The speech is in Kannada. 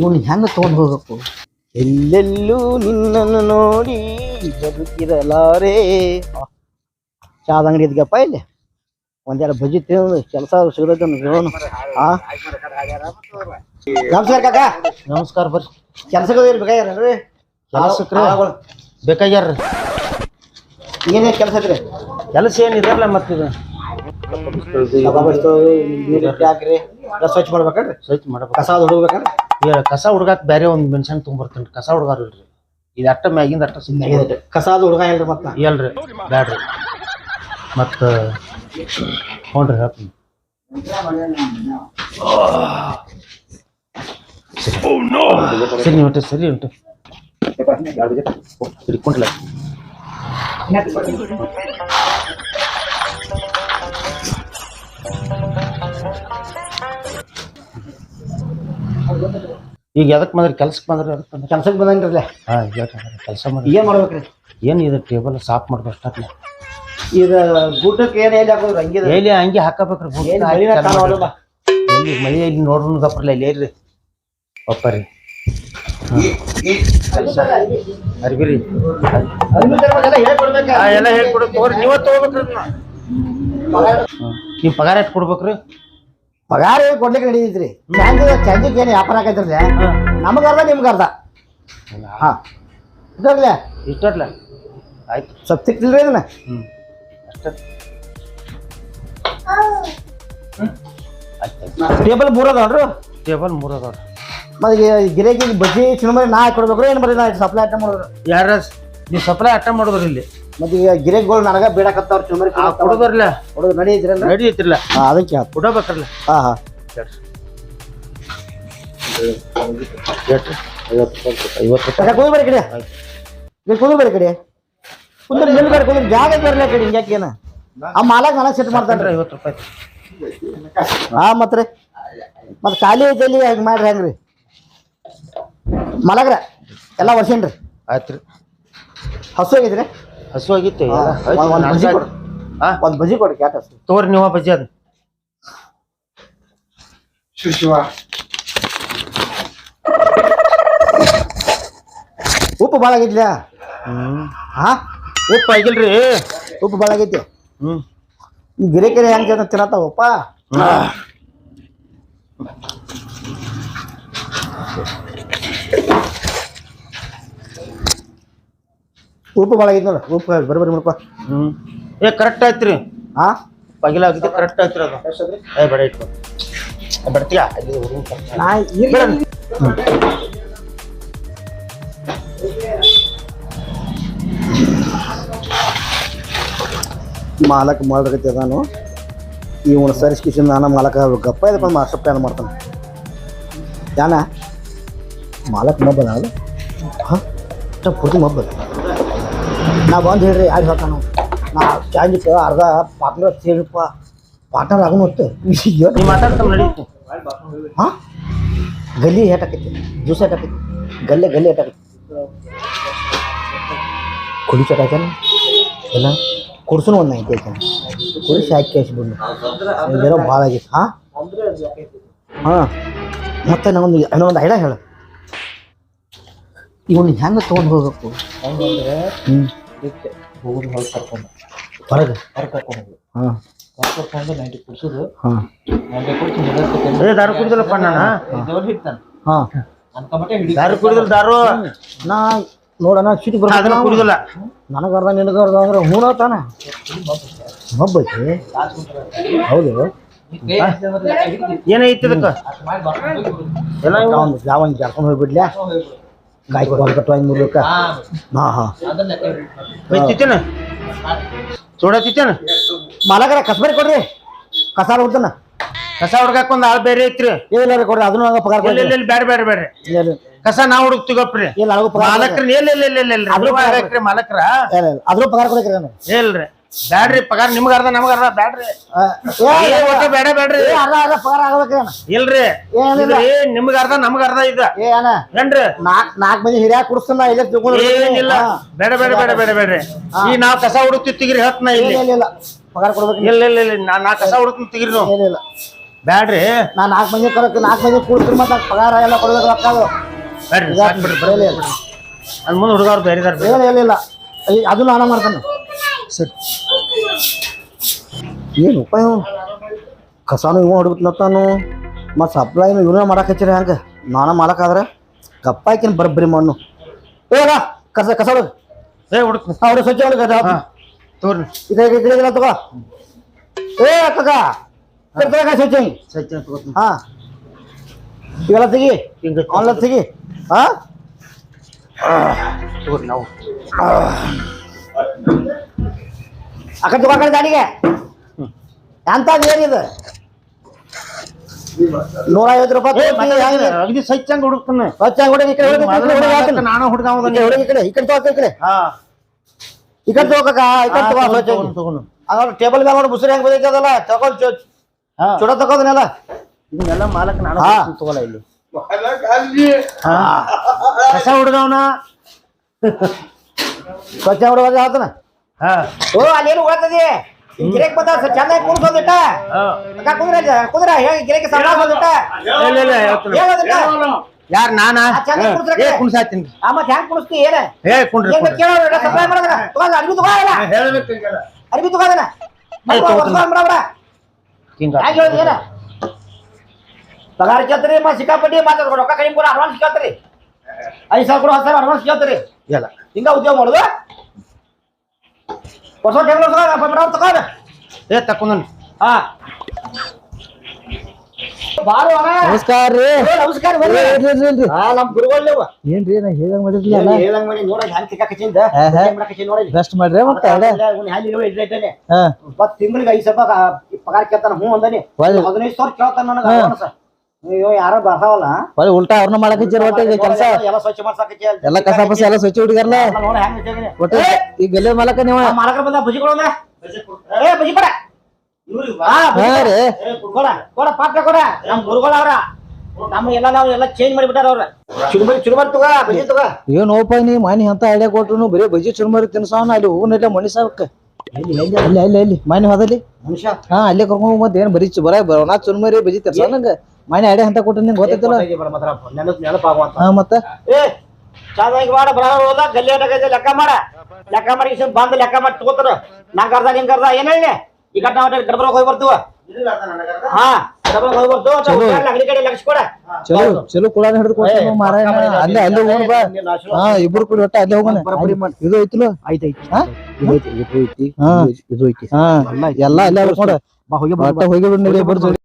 ಇವನ್ ಹೆಂಗ ತಗೊಂಡ್ ಹೋಗ್ಬೇಕು? ಎಲ್ಲೆಲ್ಲೂ ನಿನ್ನನ್ನು ನೋಡಿ ಬದುಕಿರಲಾರೇ. ಚಾದ ಅಂಗಡಿ ಇದ್ಗಪ್ಪ ಇಲ್ಲಿ? ಒಂದೆರಡು ಬಜ್ಜಿ ತಿಂದು ಕೆಲಸ ಸಿಗದ ನಮಸ್ಕಾರ ಕಾಕ. ನಮಸ್ಕಾರ ಬರ್ರಿ. ಕೆಲಸಗಳು ಏನು ಬೇಕಾಗ್ಯಾರಲ್ರಿ? ಕೆಲ್ಸಕ್ರಿ? ಬೇಕಾಗ್ಯಾರ್ರಿ. ಏನೇನು ಕೆಲಸ ಐತ್ರಿ? ಕೆಲಸ ಏನು ಇರಲ್ಲ ಮತ್ತಿದು. ಸ್ವಚ್ಛ ಮಾಡ್ಬೇಕಲ್ರಿ ಸ್ವಚ್ಛ ಮಾಡ್ಬೇಕು. ಕಸ ಹೊಡ್ಬೇಕಲ್ರಿ ಏ, ಕಸ ಹುಡ್ಗಾಕ್ ಬೇರೆ ಒಂದ್ ಮೆಣಸನ್ ತೊಗೊಂಬರ್ತೇನ್ರಿ. ಕಸ ಹುಡ್ಗಾರ ಇಲ್ರಿ ಇದು ಅಟ್ಟ ಮ್ಯಾಗಿಂದ ಅಟ್ಟ ಸುಮ್ಮನೆ ಕಸ ಅದು ಹುಡುಗ ಹೇಳ್ರಿ ಮತ್ತ. ಇಲ್ರಿ ಬ್ಯಾಡ್ರಿ. ಮತ್ತ ಹ್ಞೂನ್ರಿ ಹೇಳ್ತೀನಿ. ಸರಿ ಉಂಟು ಸರಿ ಉಂಟು. ಹಿಡ್ಕೊಂಡ್ಲ ಈಗ ಎದಕ್ ಬಂದ್ರೆ? ಕೆಲ್ಸಕ್ಕೆ ಬಂದ್ರೆ? ಅದಕ್ಕೆ ಬಂದ್ರಿ? ಕೆಲ್ಸಕ್ಕೆ ಬಂದನ್ರಲ್ಲೇ ಹಾ ಕೆಲಸ ಮಾಡಿ ಏನು ಮಾಡ್ಬೇಕ್ರಿ? ಏನು ಇದು ಟೇಬಲ್ ಸಾಫ್ ಮಾಡ್ಬೇಕು ಅಷ್ಟೇ ಇದು ಗುಡ್ಡಕ್ಕೆ ಏನು ಎಲ್ಲಿ ಹಾಕೋದ್ರಿ? ಹಂಗೆ ಎಲ್ಲಿ ಹಂಗೆ ಹಾಕಬೇಕ್ರಿ ಏನು? ಎಲ್ಲಿ ಮಳಿ ಇಲ್ಲಿ ನೋಡ್ರು ಗಪ್ರಲ್ಲ ಇಲ್ಲಿ ಏನ್ರಿ ಒಪ್ಪರಿ ಅರ್ಬಿರಿ ಎಲ್ಲ ಹೇಳ್ಕೊಡು. ತಗೋರಿ ನೀವ ತಗೋಬೇಕ್ರಿ ನೀವು ಪಗಾರ ಎಷ್ಟು ಕೊಡ್ಬೇಕ್ರಿ? ಪಗಾರ ಏನು ಕೊಡ್ಲಿಕ್ಕೆ ನಡೀತೈತ್ರಿ ಬ್ಯಾಂಕ್ ಚಂದಿಗೆ ಏನು ವ್ಯಾಪಾರ ಆಕೈತ್ರಲ್ಲ ನಮಗ ಅರ್ಧ ನಿಮ್ಗೆ ಅರ್ಧ. ಹಾಂ. ಇಷ್ಟಲ್ಲ ಇಷ್ಟಲ್ಲ ಆಯ್ತು. ಸ್ವಲ್ಪ ಸಿಕ್ತಿಲ್ರಿ ಅದನ್ನ ಹ್ಮ್. ಅಷ್ಟೇ. ಟೇಬಲ್ ಮೂರ್ ಅದಾವ್ರಿ ಟೇಬಲ್ ಮೂರು ಅದಾವ್ರಿ. ಮತ್ತೆ ಗಿರೇಕಿ ಬಜ್ಜಿ ಚಿನ್ನಮರಿ ನಾ ಹಾಕಿ ಕೊಡ್ಬೇಕು ಏನು ಬರೀ ನಾ ಸಪ್ಲೈ ಐಟಮ್ ಮಾಡೋದು? ಯಾರ ನೀವು ಸಪ್ಲೈ ಅಟ್ಟ ಮಾಡೋದ್ರಿ ಇಲ್ಲಿ. ಮತ್ತೆ ಈಗ ಗಿರೇಕ್ಗಳು ನನಗ ಬೇಡಕತ್ತಾವ್ರ ಚಿನ್ನಮರಿ ಆ ಕೊಡೋದ್ರಲ್ಲ? ಹುಡುಗ ನಡೀತಿರಲ್ಲ ರೆಡಿ ಐತಿರ್ಲ ಹಾ ಅದಕ್ಕೆ ಹೇಳ್ತ ಕೊಡಬೇಕ್ರಲ್ಲ ಹಾ ಹಾ. ಬರೀ ಕಡೆ ನೀವು ಕುದಿ ಬರೀ ಕಡೆ ಕುಂದ್ರ. ನಿಲ್ ಬೇರೆ ಕುಂದ್ರ ಜಾಗ ಬರಲ್ಲ ಕಡೆ ಆ ಮಾಲಕ್ ನನಗೆ ಸೆಟ್ ಮಾಡ್ತಾನ್ರಿ ಐವತ್ತು ರೂಪಾಯಿ ಹಾ ಮತ್ರಿ ಮತ್ತೆ ಖಾಲಿ ಐತಲ್ಲಿ ಹಂಗೆ ಮಾಡ್ರಿ ಹೆಂಗ್ರಿ. ಮಲಗ್ರ ಎಲ್ಲ ವರ್ಷೇನ್ರಿ ಆಯ್ತು ರೀ. ಹಸು ಆಗೈತ್ರಿ ಹಸು ಆಗಿತ್ತು ಹಾ, ಒಂದ್- ಒಂದ್ ಬಜ್ಜಿ ಕೊಡು. ಹಾ ಒಂದ್ ಬಜ್ಜಿ ಕೊಡ್ರಿ ಕ್ಯಾಟ್ ಹಸು ತೋರಿ ನೀವು ಬಜ್ಜಿ ಅದ ಉಪ್ಪು ಭಾಳ ಆಗೈತ್ಲ ಹ್ಮ್ ಹಾ? ಉಪ್ಪು ಆಗಿಲ್ರಿ. ಉಪ್ಪು ಭಾಳ ಆಗೈತಿ. ಹ್ಮ್. ಈ ಗಿರೇಕೆರೆ ಹೆಂಗ್ ಜನ ತಿನ್ನತ್ತಾವಪ್ಪ? ಉಪ್ಪು ಭಾಳ ಐತಿ ನೋಡ ಉಪ್ಪು ಬರ್ರಿ ಬರ್ರಿ ಮಾಡ್ಕೊ ಹ್ಮ್. ಏ ಕರೆಕ್ಟ್ ಆಯ್ತು ರೀ ಆ? ಪಗಿಲ ಆಗಿದ್ದು ಕರೆಕ್ಟ್ ಆಯ್ತು ರೀ ಅದು ಏ ಬೇಡ ಇಟ್ಕೊ. ಬರ್ತೀಯಾ? ಅಲ್ಲಿ. ನಾ ಇರ್ಲಿ. ಮಾಲಕ್ ಮಾಡ್ಬೇಕೈತಿ ಅದಾನು. ಇವನು ಸರಿಸ್ಕಿಸಿಂದ ನಾನು ಮಾಲಕ ಗಪ್ಪ ಮಾ ಮಾಸ್ಟರ್ ಏನು ಮಾಡ್ತಾನೆ. ಯಾನ? ಮಾಲಕ್ ಮಬ್ಬದ ಅದು ಹಾಂ? ಪೂರ್ತಿ ಮಬ್ಬದ ನಾ ಬಂದು ಹೇಳ್ರಿ ಯಾರು ಹೇಳ್ತಾನು. ನಾ ಚಾಂಜಿಕ್ಕೆ ಅರ್ಧ ಪಾರ್ಟ್ನರ್ ಸೇರಿಪ್ಪ. ಪಾರ್ಟ್ನರ್ ನೀ ಮಾತಾಡ್ತಾವ ನಡೀತು ಹಾ? ಗಲ್ಲಿ ಹೇಟಾಕೈತಿ ಜ್ಯೂಸ್ ಹೇಟಾಕೈತಿ ಗಲ್ಲೆ ಗಲ್ಲಿ ಹೇಟಾಕೈತಿ ಕುಡಿ ಚಟ ಆಯ್ತಾನ ಎಲ್ಲ ಕುಡ್ಸುನು ಒಂದು ಐತಿ ಐತೆ ಕುಡಿಸಿ ಹಾಕಿ ಕೇಸಿ ಬಿಡು ಇಲ್ಲೇನೋ ಭಾಳ ಆಗಿತ್ತು ಹಾ? ಹಾಂ. ಮತ್ತೆ ನಾವೊಂದು ಒಂದು ಐಡ ಹೇಳು. ಇವನು ಹೆಂಗೆ ತೊಗೊಂಡು ಹೋಗ್ಬೇಕು? ಹ್ಞೂ ಹೋಗುದು ಹೊರಗೆ ಕರ್ಕೊಂಡು ಹೊರಗೆ ಹೊರಗೆ ಕರ್ಕೊಂಡು ಹಾಂ ಕರ್ಕೊಂಡು ನೈಂಟಿ ಕುಡ್ಸೋದು ಹಾಂ ನೈಂಟಿ ಕುಡ್ಸಿ ಏ ದಾರು ಕುಡಿದಿಲ್ಲಪ್ಪ ನಾನು ಹಿಡ್ತಾನೆ ಹಾಂ ಅನ್ಕೊಂಬಟ್ಟೆ ಹಿಡಿ ದಾರು ಕುಡಿದಿಲ್ಲ ದಾರು ನಾ ನೋಡೋಣ ಸಿಟಿ ಅದನ್ನ ಬರ್ಬೇಕು ಕುಡಿದಿಲ್ಲ ನನಗೆ ಅರ್ಧ ನಿನಗೆ ಅರ್ಧ ಅಂದ್ರೆ ಹೂನ ತಾನೆ ಮಬ್ಬೈತಿ ಹೌದು ಏನೈತಿ ಇದಕ್ಕ ಎಲ್ಲ? ಒಂದು ಯಾವ ಜಾರ್ಕೊಂಡು ಹೋಗ್ಬಿಡ್ಲ್ಯಾ ಗಾಯ ಕೊಟ್ಟು ಕಟ್ಟು ಹಂಗೆ ಮುರ್ಬೇಕ ಹಾಂ ಹಾಂ ना ಚೂಡ ತಿತ್ತೇನ ಮಾಲಕರ ಕಸ್ಬರಿ ಕೊಡ್ರಿ ಕಸ ಹುಡ್ತಾನ ಕಸ ಹುಡ್ಗಾಕ ಒಂದ್ ಆಳ್ ಬೇರೆ ಐತ್ರಿ ಏನಿಲ್ಲ ಕೊಡ್ರಿ ಅದನ್ನ ನಂಗೆ ಪಗಾರ ಇಲ್ಲ ಕೊಡ್ರಿ ಇಲ್ಲ ಇಲ್ಲ ಬ್ಯಾಡ ಬ್ಯಾಡ ಬ್ಯಾಡ್ರಿ ಇಲ್ಲ ಕಸ ನಾವ್ ಹುಡುಕ್ತಿಗಪ್ರಿ ಇಲ್ಲ ಪಗಾರ ಮಾಲಕ್ರ ಇಲ್ಲ ಇಲ್ಲ ಇಲ್ಲ ಇಲ್ಲ ಇಲ್ಲ ಅದ್ರ ಮಾಲಕ್ರ ಇಲ್ಲ ಇಲ್ಲ ಅದ್ರ ಪಗಾರ ಕೊಡಕ್ರಿ ನಾನು ಇಲ್ರಿ ಬ್ಯಾಡ್ರಿ ಪಗಾರ ನಿಮ್ಗ ಅರ್ಧ ನಮ್ಗ ಅರ್ಧ ಬ್ಯಾಡ್ರಿ. ಏ, ಒಟ್ಟ ಬೇಡ ಬ್ಯಾಡ್ರಿ. ಅರ್ಧ ಅರ್ಧ ಪಗಾರ ಇಲ್ರಿ ಏನಿಲ್ಲ. ನಿಮ್ಗ ಅರ್ಧ ನಮ್ಗ ಅರ್ಧ ಇದ. ಏ ಅಣ್ಣ. ಏನ್ರಿ? ನಾಕ್ ನಾಲ್ಕು ಮಂದಿ ಹಿರಿಯಾಗ ಕುಡಿಸ್ತಾನ ಇಲ್ಲ ತಿಳ್ಕೊಂಡು ಏನಿಲ್ಲ. ಬೇಡ ಬೇಡ ಬೇಡ ಬೇಡ ಬೇಡ್ರಿ. ಈ ನಾವ್ ಕಸ ಹುಡುಕ್ತಿ ತಿಗ್ರಿ ಇಲ್ಲಿ ಇಲ್ಲ. ಇಲ್ಲ ಇಲ್ಲ ಪಗಾರ ಕೊಡ್ಬೇಕು ಇಲ್ಲ ಇಲ್ಲ ಇಲ್ಲ ನಾ ನಾ ಕಸ ಹುಡುಕ್ತೀನಿ ತಿಗ್ರಿ ನೀವು. ಏನಿಲ್ಲ. ಬ್ಯಾಡ್ರಿ. ನಾ ನಾಲ್ಕು ಮಂದಿ ಕರಕ್ ನಾಲ್ಕು ಮಂದಿ ಕುಡಿಸ್ತೀನಿ ಮತ್ತೆ ಪಗಾರ ಎಲ್ಲ ಕೊಡ್ಬೇಕು ರೊಕ್ಕ ಅದು. ಬ್ಯಾಡ್ರಿ ಸಾಕ್ ಬಿಡ್ರಿ ಅದ್ ಮುಂದೆ ಹುಡುಗರು ಏನಿಲ್ಲ ಇಲ್ಲ ಅದು ನಾನು ಮಾಡ್ತಾನೆ. ಸರಿ. ಏನು ಉಪಾಯ? ಕಸಾನು ಇವ ಹೊಡ್ಬಿಟ್ನತ್ತಾನು ಮತ್ತು ಸಪ್ಲೈನು ಇವನ್ನ ಮಾಡಕ್ಕೆ ಹಚ್ಚಿರಿ ಹಂಗೆ. ನಾನು ಮಾಡಕ್ಕಾದ್ರೆ ಗಪ್ಪ ಹಾಕಿನ ಬರಬ್ಬರಿ ಮಣ್ಣು. ಏನ ಕಸ ಕಸ ಹೊಡ್ದು. ಏ ಹುಡುಕ್. ಅವ್ರು ಸ್ವಚ್ಛ ಹೊಡ್ಕ ತೋರಿ ಈ ಕಡೆ ತಗೋ. ಏ ಅಕ್ಕ ಸ್ವಚ್ಛ ಸ್ವಚ್ಛ ಹಾಂ. ಇವೆಲ್ಲ ತೆಗಿ. ಆನ್ಲೈನ್ ತೆಗಿ. ಹಾ? ತೋರಿ ನಾವು. ಆ ಕಡೆ ತಗೋ ಆ ಕಡೆ ಗಾಡಿಗೆ ಎಂತದ್ ಏನಿದು ನೂರ ಐವತ್ತು ರೂಪಾಯಿ? ಅಗದಿ ಸಚ್ಚಂಗ್ ಹುಡುಕ್ತಾನೆ. ಸ್ವಚ್ಛ ಹುಡುಗ ಈ ಕಡೆ ಹುಡುಗ. ನಾನು ಹುಡುಗ ಹುಡುಗ ಈ ಕಡೆ ಈ ಕಡೆ ತಗೋ ಈ ಕಡೆ. ಈ ಕಡೆ ತಗೋಕ ಈ ಕಡೆ ತಗೋ ಸ್ವಚ್ಛ ತಗೊಂಡು ಅದ್ರ ಟೇಬಲ್ ಮೇಲೆ ನೋಡಿ ಮುಸುರಿ ಹೆಂಗ್ ಬಂದೈತೆ ಅದಲ್ಲ? ತಗೊಂಡ್ ಚೊ ಚುಡ ತಗೋದನ್ನೆಲ್ಲ ಇದನ್ನೆಲ್ಲ ಮಾಲಕ್ ನಾನು. ತಗೋಲ್ಲ ಇಲ್ಲಿ. ಹುಡುಗವನ ಸ್ವಚ್ಛ ಹುಡುಗ ಹಾ ಓ ಅಲ್ಲೇನು ಓದ್ತದೆ? ಗಿರೇಕ್ ಬಂದ ಹಾ. ಅಕ್ಕ ಕುಂದ್ರ ಕುಂದ್ರ ಹೇಳಿ ಗಿರೇಕ್ ಹೇಳ್ತೀನಿ. ಹೇಳೋದಿಟ್ಟ? ಯಾರ್ ನಾನ. ಏ ಕುಣ್ಸಾತೀನಿ ಆ ಮತ್ತೆ ಹೆಂಗ್ ಕುಣಿಸ್ತಿ ಏನ ಏ ಕುಣ್ರಿ ಏನ್ ಕೇಳೋಣ ಸಪ್ಲೈ ತಗೊಂಡ್ ಅರ್ಬಿ ತಗೋಲ್ಲ ಹೇಳ್ಬೇಕು ಅರ್ಬಿ ತಗೋತೀನಿ. ಹಿಂಗ ಹ್ಯಾಂಗ ಹೇಳೋದು ಏನ ಪಗಾರ ಕೇಳ್ತೀರಿ ಮತ್ತೆ ಸಿಕ್ಕಾಪಟ್ಟಿ ಮಾತಾಡ್ಕೊಂಡು ರೊಕ್ಕ ಕಡಿಮೆ ಕೂಡ ಅಡ್ವಾನ್ಸ್ ಕೇಳ್ತೀರಿ. ಐದು ಸಾವಿರ ಕೂಡ ಹತ್ತು ಸಾವಿರ ಅಡ್ವಾನ್ಸ್ ಕೇಳ್ತೀರಿ. ಇಲ್ಲ. ಹಿಂಗ ಉದ್ಯೋಗ ಮಾಡುದು? ಹೊಸ ಟೇಬಲ್ ತಗೋಣ ಏ ತಕೊಂಡ್ ಹಾ. ಬಾರು. ನಮಸ್ಕಾರ ರೀ. ನಮಸ್ಕಾರ ಬರ್ರಿ. ಹಾ ನಮ್ ಗುರುಗಳು ನೀವು. ಏನ್ರಿ ನಾ ಹೇಳಂಗ್ ಮಾಡಿರ್ಲಿ ಅಲ್ಲ? ಹೇಳಂಗ್ ಮಾಡಿ ನೋಡ ಹ್ಯಾಂಗ್ ಹಾ. ಮಾಡಕಚ್ಚಿ ನೋಡಿ ಬೆಸ್ಟ್ ಮಾಡ್ರಿ ಮತ್ತೆ ಅಲ್ಲ ಹ್ಯಾಂಗ್ ಮತ್ ತಿಂಗಳಿಗೆ ಐದು ಸಾವಿರ ರೂಪಾಯಿ ಪಗಾರ ಕೇಳ್ತಾನ ಹ್ಞೂ ಅಂದಾನಿ. ಹದಿನೈದು ಸಾವಿರ ಕೇಳ್ತಾನ ನನಗೆ ಅಡ್ವಾನ್ಸ್. ಅಯ್ಯೋ ಯಾರೋ ಬರ್ತಾವಲ್ಲ? ಒಳ್ಳೆ ಉಲ್ಟಾ ಅವ್ರನ್ನ ಮಾಡಕ್ ಒಟ್ಟ ಈಗ ಕೆಲಸ. ಎಲ್ಲ ಸ್ವಚ್ಛ ಮಾಡ್ಸಕಚ್ಚಿ ಎಲ್ಲ ಕಸ ಪಸ ಎಲ್ಲ ಸ್ವಚ್ಛ ಹುಡುಗರ್ಲ ನೋಡಿ ಹ್ಯಾಂಗ್ ಇಟ್ಟಿದ್ದೀನಿ. ಒಟ್ಟ ಈ ಗಲ್ಲೆ ಮಾಲಕ ನೀವ? ಬಂದ ಕೊಡೋಣ? ಏ ಕೊಡ. ಹಾ ಬಾ ಹಾ ಕೊಡ. ಕೊಡ. ಕೊಡ ಪಾತ್ರ ಕೊಡ. ನಮ್ ಗುರುಗಳ ಅವರ. ನಮ್ಮ ಎಲ್ಲ ನಾವು ಎಲ್ಲ ಚೇಂಜ್ ಮಾಡಿಬಿಟ್ಟಾರ ಅವ್ರ. ಚುರುಮರಿ ಚುರುಮರಿ ತಗೋ ಬಜಿ ತಗೋ. ಏನ್ ಓಪ ನೀ? ಮನಿ ಅಂತ ಐಡಿಯಾ ಕೊಟ್ರು ಬರೀ ಬಜಿ ಚುರುಮರಿ ತಿನ್ಸವನ ಅಲ್ಲಿ ಹೋಗುನಿಲ್ಲ ಮನಿ ಸಾವಕ್ಕ ಅಲ್ಲಿ ಅಲ್ಲಿ ಅಲ್ಲಿ. ಮನೆ ಹೋದಲ್ಲಿ. ಮನುಷ್ಯ. ಹಾ ಅಲ್ಲೇ ಕರ್ಕೊಂಡು ಮತ್ತೆ ಏನ್ ಬರೀ ಬರ ಬರೋಣ ಚುರ್ಮರಿ ಬಜಿ ತಿನ್ಸ ನಂಗ ಮನೆ ಐಡಿಯಾ ಅಂತ ಕೊಟ್ಟು ನಿಂಗೆ ಗೊತ್ತೈತಿಲ್ಲ? ಹಾ ಮತ್ತ? ಏ ಚೆನ್ನಾಗಿ ಮಾಡ ಬರ ಹೋದ ಗಲ್ಲಿ ಲೆಕ್ಕ ಮಾಡ. ಲೆಕ್ಕ ಮಾಡಿ ಇಷ್ಟು ಬಂದು ಲೆಕ್ಕ ಮಾಡಿ ತಗೋತಾರ. ನಂಗೆ ಅರ್ಧ ನಿಂಗೆ ಅರ್ಧ ಏನ್ ಹೇಳಿ? ಈಗ ನಾವು ಗಡ್ಬರ ಹೋಗಿ ಬರ್ತೀವ ಹಾ ಗಡ್ಬರ ಹೋಗಿ ಬರ್ತೀವ ಅಂಗಡಿ ಕಡೆ ಲಕ್ಷ ಕೊಡ ಚಲೋ ಚಲೋ ಕೂಡ ಹಿಡಿದು ಕೊಟ್ಟು ಮಾರಾಯ. ಅಲ್ಲೇ ಅಲ್ಲೇ ಹೋಗೋಣ ಬಾ ಹಾ ಇಬ್ರು ಕೂಡ ಒಟ್ಟ ಅಲ್ಲೇ ಹೋಗೋಣ. ಇದು ಐತಿಲ್ಲ? ಆಯ್ತಾಯ್ತು ಹಾ? ಇದು ಐತಿ ಇದು ಐತಿ ಹಾ. ಐತಿ. ಎಲ್ಲ ಅಲ್ಲೇ ನೋಡ ಬಾ ಹೋಗಿ ಒಟ್ಟ ಹೋಗಿ ಬಿಡ್ ಇಬ್ಬರು ಜೋಡಿ